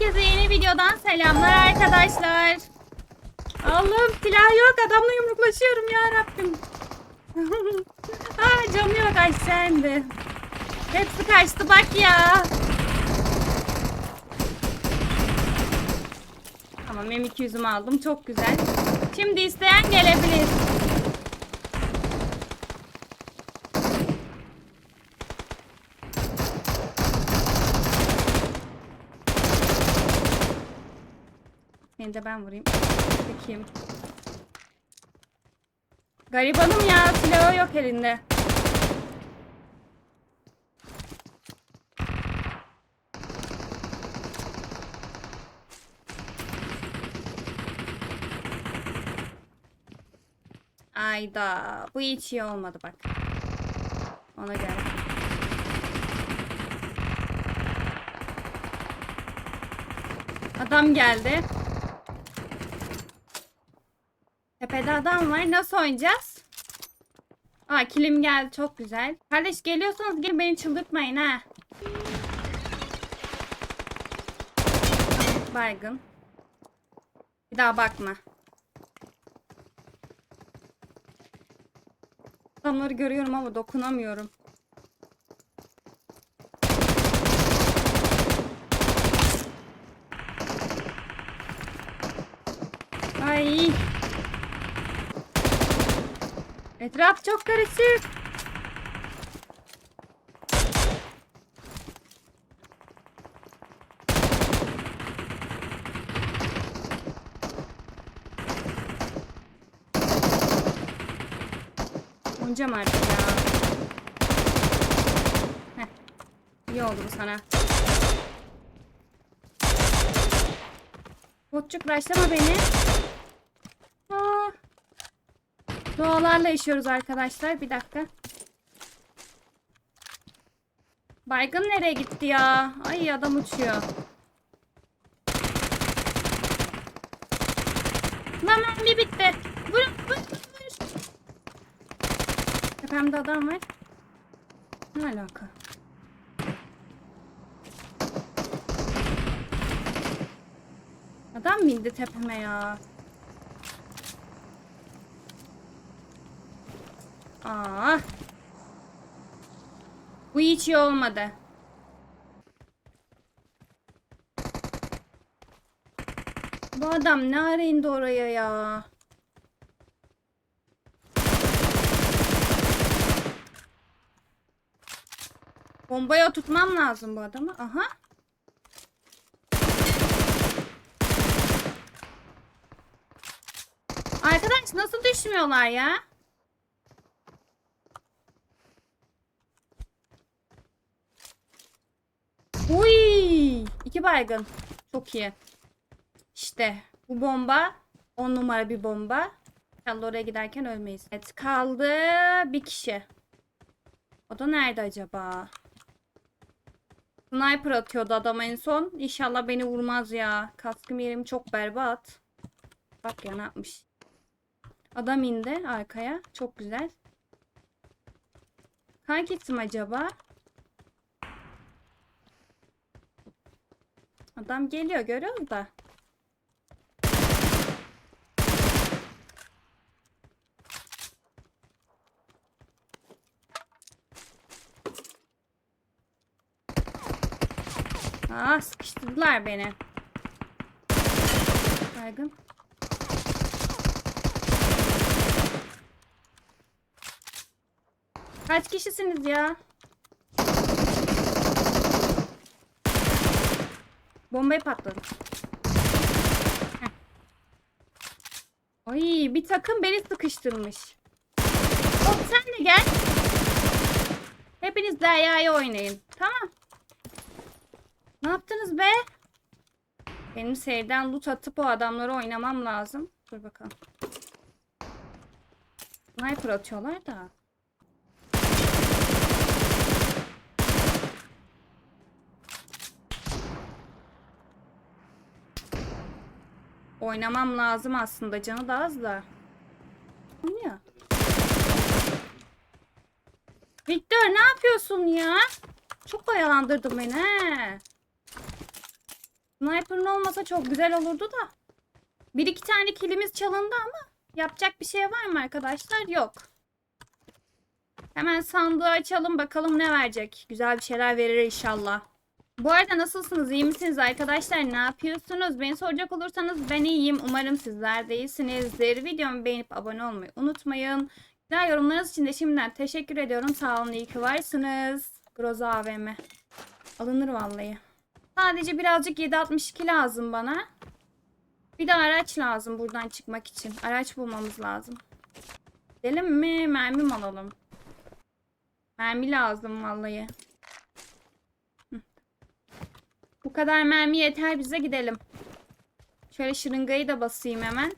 Herkese yeni videodan selamlar arkadaşlar. Allah'ım silah yok adamla yumruklaşıyorum ya Rabbim. Aa canı yok sen de. Hepsi kaçtı bak ya. Tamam M200'ümü aldım çok güzel. Şimdi isteyen gelebilir. De ben vurayım. Bakayım. Garibanım ya silahı yok elinde. Ayda bu hiç iyi olmadı bak. Ona göre. Adam geldi. Tepede adam var. Nasıl oynayacağız? Aa kilim geldi. Çok güzel. Kardeş geliyorsanız gelin beni çıldırtmayın ha. Baygın. Bir daha bakma. Adamları görüyorum ama dokunamıyorum. Ay. Etraf çok karışık. Oynayacağım artık ya. Heh. İyi oldu bu sana. Botçuk başlama beni. Aa. Doğalarla yaşıyoruz arkadaşlar. Bir dakika. Baygın nereye gitti ya? Ay adam uçuyor. Lan mermi bitti. Vur, vur, vur. Tepemde adam var. Ne alaka? Adam mı indi tepeme ya? Aa. Bu hiç iyi olmadı. Bu adam ne ara indi oraya ya? Bombaya tutmam lazım bu adamı. Aha. Arkadaş nasıl düşmüyorlar ya? İki baygın. Çok iyi. İşte bu bomba 10 numara bir bomba. İnşallah oraya giderken ölmeyiz. Evet kaldı bir kişi. O da nerede acaba? Sniper atıyordu adam en son. İnşallah beni vurmaz ya. Kaskım yerim çok berbat. Bak ya ne yapmış. Adam indi arkaya. Çok güzel. Hangi isim acaba? Adam geliyor görüyoruz da. Aa sıkıştırdılar beni. Baygın. Kaç kişisiniz ya? Bombayı patladı. Heh. Ay bir takım beni sıkıştırmış. Hop sen de gel. Hepiniz Derya'yı oynayın. Tamam. Ne yaptınız be? Benim seriden loot atıp o adamları oynamam lazım. Dur bakalım. Sniper atıyorlar da. Oynamam lazım aslında. Canı da az da. Ya. Victor ne yapıyorsun ya? Çok oyalandırdın beni he. Sniper'ın olmasa çok güzel olurdu da. Bir iki tane kilimiz çalındı ama yapacak bir şey var mı arkadaşlar? Yok. Hemen sandığı açalım bakalım ne verecek. Güzel bir şeyler verir inşallah. Bu arada nasılsınız? İyi misiniz arkadaşlar? Ne yapıyorsunuz? Beni soracak olursanız ben iyiyim. Umarım sizler de iyisinizdir. Videomu beğenip abone olmayı unutmayın. Güzel yorumlarınız için de şimdiden teşekkür ediyorum. Sağ olun iyi ki varsınız. Groza AVM. Alınır vallahi. Sadece birazcık 762 lazım bana. Bir de araç lazım buradan çıkmak için. Araç bulmamız lazım. Gidelim mi? Mermi mi alalım? Mermi lazım vallahi. Hı. Bu kadar mermi yeter bize gidelim. Şöyle şırıngayı da basayım hemen.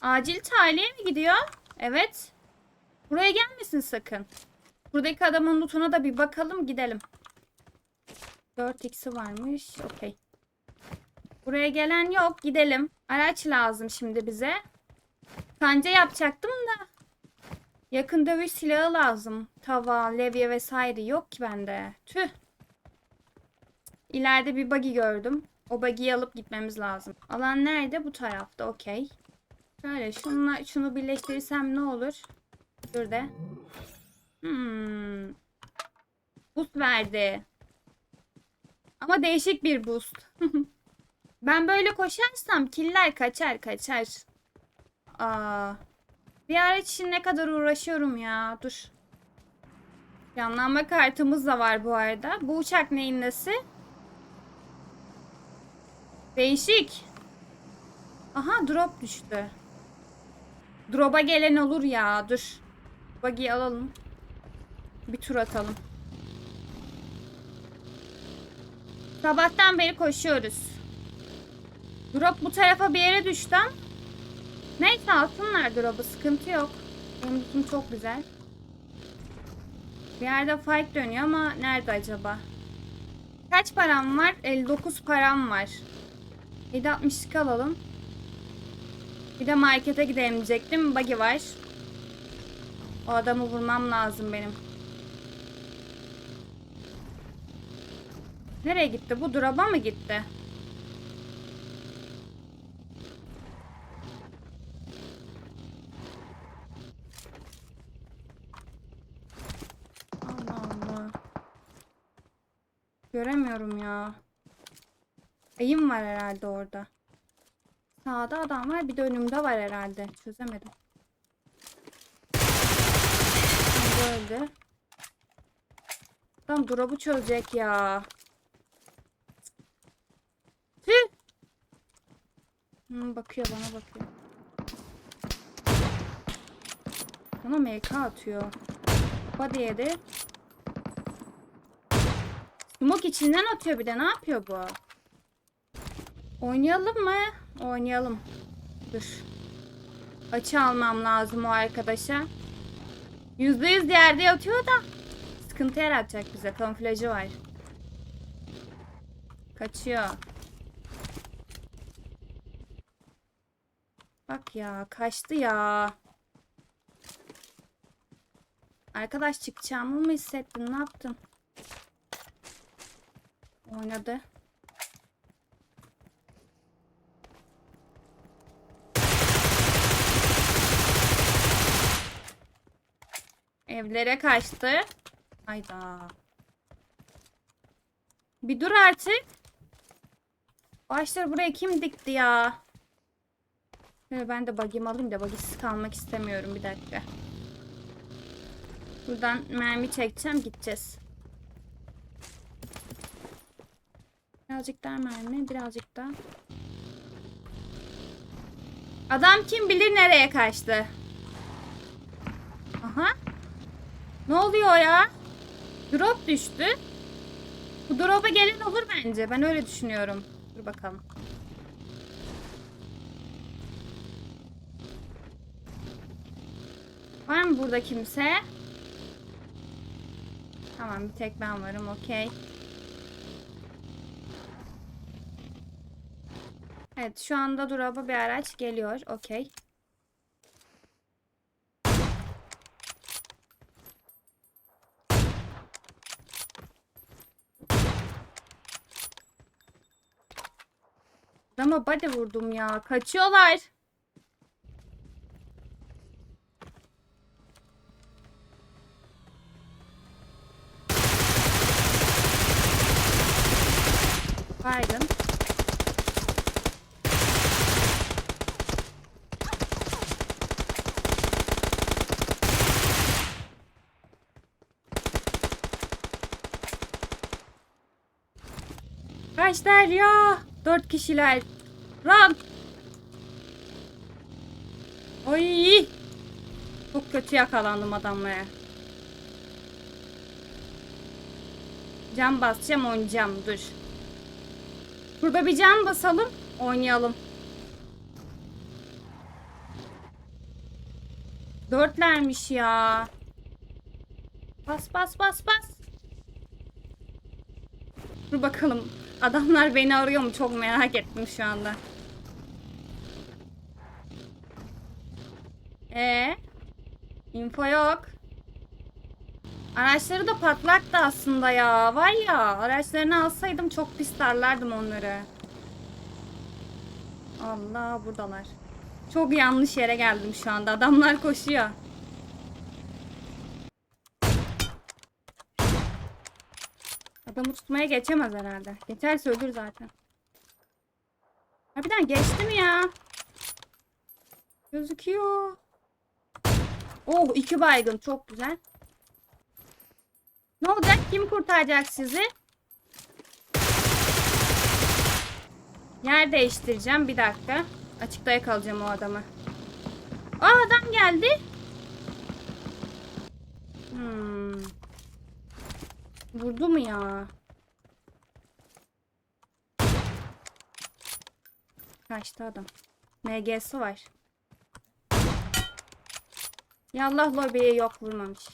Acil tahliye mi gidiyor? Evet. Buraya gelmesin sakın. Buradaki adamın lootuna da bir bakalım gidelim. 4x'i varmış. Okey. Buraya gelen yok. Gidelim. Araç lazım şimdi bize. Kanca yapacaktım da. Yakın dövüş silahı lazım. Tava, levye vesaire yok ki bende. Tüh. İleride bir buggy gördüm. O buggy'yi alıp gitmemiz lazım. Alan nerede? Bu tarafta. Okey. Şöyle şununla şunu birleştirirsem ne olur? Şurada. Hmm. Boost verdi. Ama değişik bir boost. ben böyle koşarsam killer kaçar kaçar. Aa. Araç için ne kadar uğraşıyorum ya. Dur. Yanlanma kartımız da var bu arada. Bu uçak neyin nesi? Değişik. Aha drop düştü. Drop'a gelen olur ya. Dur. Buggy'i alalım. Bir tur atalım. Sabahtan beri koşuyoruz. Drop bu tarafa bir yere düştü ama Neyse alsınlar drop'u sıkıntı yok. Benim çok güzel. Bir yerde fight dönüyor ama nerede acaba? Kaç param var? 59 param var. 7.62 alalım. Bir de markete gidelim diyecektim. Buggy var. O adamı vurmam lazım benim. Nereye gitti? Bu drop'a mı gitti? Allah Allah. Göremiyorum ya. Eğim var herhalde orada. Sağda adam var. Bir de önümde var herhalde. Çözemedim. Şimdi öldü. Adam drop'u çözecek ya. Tüh. Hmm, bakıyor bana bakıyor. Bana MK atıyor. Body yedi. Smoke içinden atıyor bir de. Ne yapıyor bu? Oynayalım mı? Oynayalım. Dur. Açı almam lazım o arkadaşa. Yüzde yüz yerde yatıyor da. Sıkıntı yaratacak bize. Kamuflajı var. Kaçıyor. Bak ya. Kaçtı ya. Arkadaş çıkacağımı mı hissettin? Ne yaptın? Oynadı. Evlere kaçtı. Hayda. Bir dur artık. Başları buraya kim dikti ya? Şöyle ben de bagim alayım da bagisiz kalmak istemiyorum bir dakika. Buradan mermi çekeceğim gideceğiz. Birazcık daha mermi birazcık daha. Adam kim bilir nereye kaçtı. Aha. Ne oluyor ya? Drop düştü. Bu drop'a gelin olur bence. Ben öyle düşünüyorum. Dur bakalım. Var mı burada kimse? Tamam bir tek ben varım okey. Evet şu anda drop'a bir araç geliyor. Okey. Adama body vurdum ya. Kaçıyorlar. Baygın. Kaçlar ya? Dört kişiler. Run. Oy. Çok kötü yakalandım adamlara. Cam basacağım oynayacağım dur. Burada bir cam basalım oynayalım. Dörtlermiş ya. Bas bas bas bas. Dur bakalım. Adamlar beni arıyor mu? Çok merak ettim şu anda. Ee, info yok. Araçları da patlaktı aslında ya. Var ya araçlarını alsaydım çok pis darlardım onları. Allah buradalar. Çok yanlış yere geldim şu anda. Adamlar koşuyor. Adamı tutmaya geçemez herhalde. Geçerse ölür zaten. Harbiden geçti mi ya? Gözüküyor. Oh iki baygın çok güzel. Ne olacak? Kim kurtaracak sizi? Yer değiştireceğim. Bir dakika. Açıkta yakalayacağım o adamı. Aa adam geldi. Hmm. Vurdu mu ya? Kaçtı adam. MG'si var. Yallah lobiye yok vurmamış.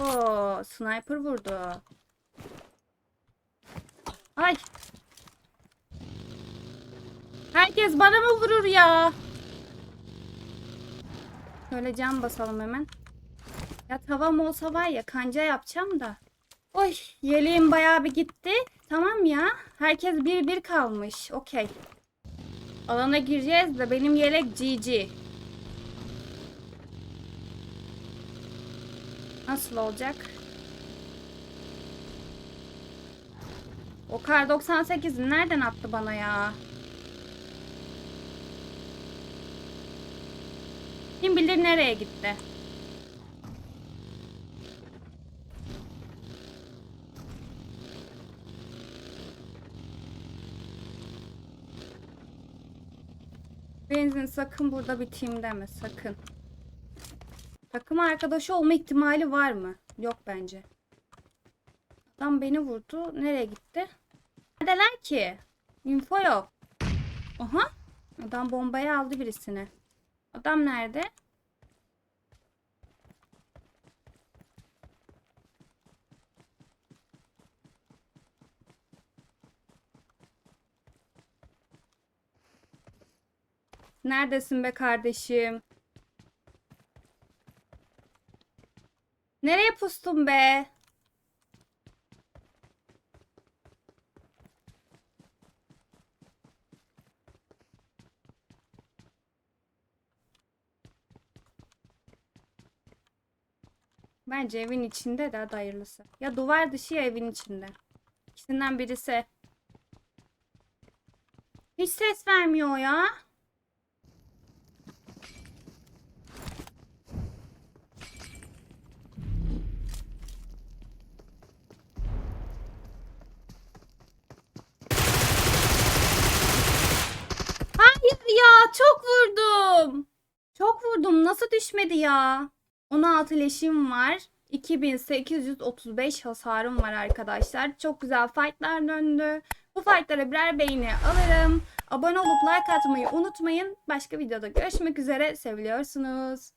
Oo, sniper vurdu. Ay. Herkes bana mı vurur ya? Şöyle cam basalım hemen. Ya tavam olsa var ya kanca yapacağım da. Oy yeleğim bayağı bir gitti. Tamam ya. Herkes bir bir kalmış. Okey. Alana gireceğiz de benim yelek GG. Nasıl olacak? O kar 98'i nereden attı bana ya? Kim bilir nereye gitti? Benzin sakın burada biteyim deme sakın. Takım arkadaşı olma ihtimali var mı? Yok bence. Adam beni vurdu. Nereye gitti? Neredeler ki? Info yok. Aha. Adam bombayı aldı birisini. Adam nerede? Neredesin be kardeşim? Nereye pustun be? Bence evin içinde de hayırlısı. Ya duvar dışı ya evin içinde. İkisinden birisi. Hiç ses vermiyor ya. Hayır ya çok vurdum. Çok vurdum. Nasıl düşmedi ya? 16 leşim var. 2835 hasarım var arkadaşlar. Çok güzel fightlar döndü. Bu fightlara birer beğeni alırım. Abone olup like atmayı unutmayın. Başka videoda görüşmek üzere. Seviliyorsunuz.